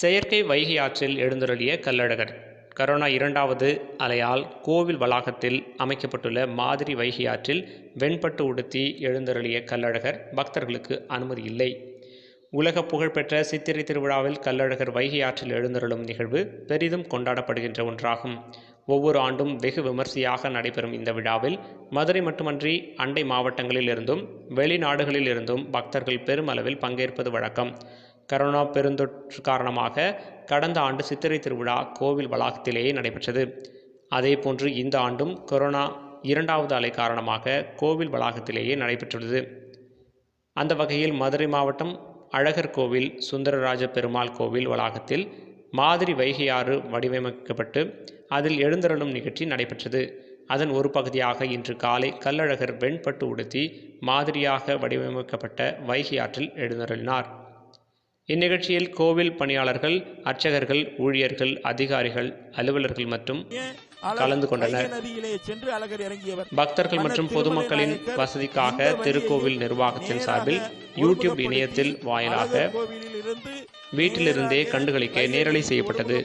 செயற்கை வைகை ஆற்றில் எழுந்தருளிய கள்ளழகர் கரோனா இரண்டாவது அலையால் கோவில் வளாகத்தில் அமைக்கப்பட்டுள்ள மாதிரி வைகை ஆற்றில் வெண்பட்டு உடுத்தி எழுந்தருளிய கள்ளழகர் பக்தர்களுக்கு அனுமதி இல்லை. உலக புகழ்பெற்ற சித்திரை திருவிழாவில் கள்ளழகர் வைகை ஆற்றில் எழுந்தருளும் நிகழ்வு பெரிதும் கொண்டாடப்படுகின்ற ஒன்றாகும். ஒவ்வொரு ஆண்டும் வெகு விமர்சையாக நடைபெறும் இந்த விழாவில் மதுரை மட்டுமன்றி அண்டை மாவட்டங்களில் இருந்தும் வெளிநாடுகளில் இருந்தும் பக்தர்கள் பெருமளவில் பங்கேற்பது வழக்கம். கரோனா பெருந்தொற்று காரணமாக கடந்த ஆண்டு சித்திரை திருவிழா கோவில் வளாகத்திலேயே நடைபெற்றது. அதேபோன்று இந்த ஆண்டும் கொரோனா இரண்டாவது அலை காரணமாக கோவில் வளாகத்திலேயே நடைபெற்றுள்ளது. அந்த வகையில் மதுரை மாவட்டம் அழகர் கோவில் சுந்தரராஜ பெருமாள் கோவில் வளாகத்தில் மாதிரி வைகையாறு வடிவமைக்கப்பட்டு அதில் எழுந்தருளும் நிகழ்ச்சி நடைபெற்றது. அதன் ஒரு பகுதியாக இன்று காலை கள்ளழகர் வெண்பட்டு உடுத்தி மாதிரியாக வடிவமைக்கப்பட்ட வைகை ஆற்றில் எழுந்தருளினார். இந்நிகழ்ச்சியில் கோவில் பணியாளர்கள் அர்ச்சகர்கள் ஊழியர்கள் அதிகாரிகள் அலுவலர்கள் மற்றும் கலந்து கொண்டனர். பக்தர்கள் மற்றும் பொதுமக்களின் வசதிக்காக திருக்கோவில் நிர்வாகத்தின் சார்பில் யூடியூப் இணையத்தில் வாயிலாக வீட்டிலிருந்தே கண்டுகளிக்க நேரலை செய்யப்பட்டது